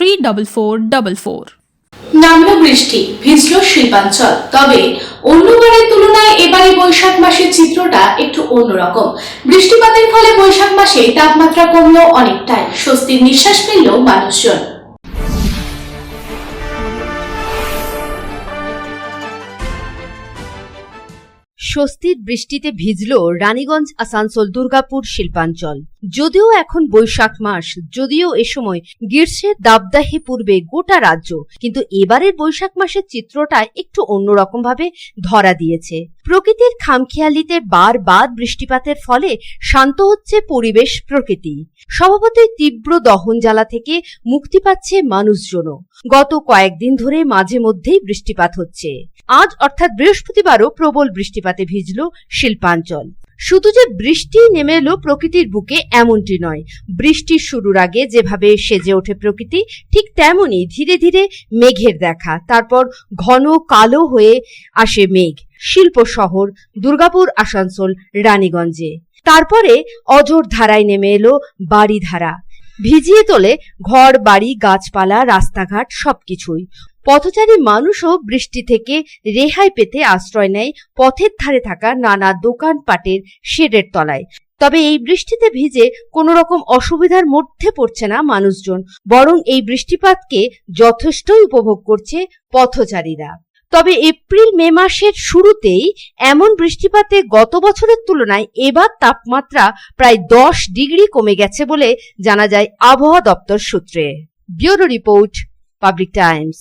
three double four double four নামলো বৃষ্টি, ভিজল শিল্পাঞ্চল। তবে অন্যবারের তুলনায় এবারে বৈশাখ মাসের চিত্রটা একটু অন্যরকম। বৃষ্টিপাতের ফলে বৈশাখ মাসে তাপমাত্রা কমলো অনেকটাই, স্বস্তির নিঃশ্বাস ফেলল মানুষজন। স্বস্তির বৃষ্টিতে ভিজল রানীগঞ্জ, আসানসোল, দুর্গাপুর শিল্পাঞ্চল। যদিও এখন বৈশাখ মাস, যদিও এ সময় গ্রীষ্মের দাবদাহে পূর্বে গোটা রাজ্য, কিন্তু এবারের বৈশাখ মাসের চিত্রটা একটু অন্যরকম ভাবে ধরা দিয়েছে। প্রকৃতির খামখেয়ালিতে বারবার বৃষ্টিপাতের ফলে শান্ত হচ্ছে পরিবেশ প্রকৃতি। স্বভাবতই তীব্র দহন জ্বালা থেকে মুক্তি পাচ্ছে মানুষজনও। গত কয়েকদিন ধরে মাঝে মধ্যেই বৃষ্টিপাত হচ্ছে। আজ অর্থাৎ বৃহস্পতিবারও প্রবল বৃষ্টিপাতে ভিজল শিল্পাঞ্চল। শুধু যে বৃষ্টি নেমে এলো প্রকৃতির বুকে এমনটি নয়। বৃষ্টির শুরুর আগে যেভাবে সেজে ওঠে প্রকৃতি, ঠিক তেমনই ধীরে ধীরে মেঘের দেখা, তারপর ঘন কালো হয়ে আসে মেঘ। শিল্প শহর, দুর্গাপুর, আসানসোল, রানীগঞ্জে। তারপরে অজর ধারায় নেমে এলো বাড়ি ধারা ভিজিয়ে তোলে ঘর, বাড়ি, গাছপালা, রাস্তাঘাট সবকিছুই। পথচারী মানুষও বৃষ্টি থেকে রেহাই পেতে আশ্রয় নেয় পথের ধারে থাকা নানা দোকানপাটের শেডের তলায়। তবে এই বৃষ্টিতে ভিজে কোনো রকম অসুবিধার মধ্যে পড়ছে না মানুষজন, বরং এই বৃষ্টিপাতকে যথেষ্টই উপভোগ করছে পথচারীরা। তবে এপ্রিল মে মাসের শুরুতেই এমন বৃষ্টিপাতে গত বছরের তুলনায় এবার তাপমাত্রা প্রায় দশ ডিগ্রি কমে গেছে বলে জানা যায় আবহাওয়া দপ্তর সূত্রে। Bureau report, Public Times.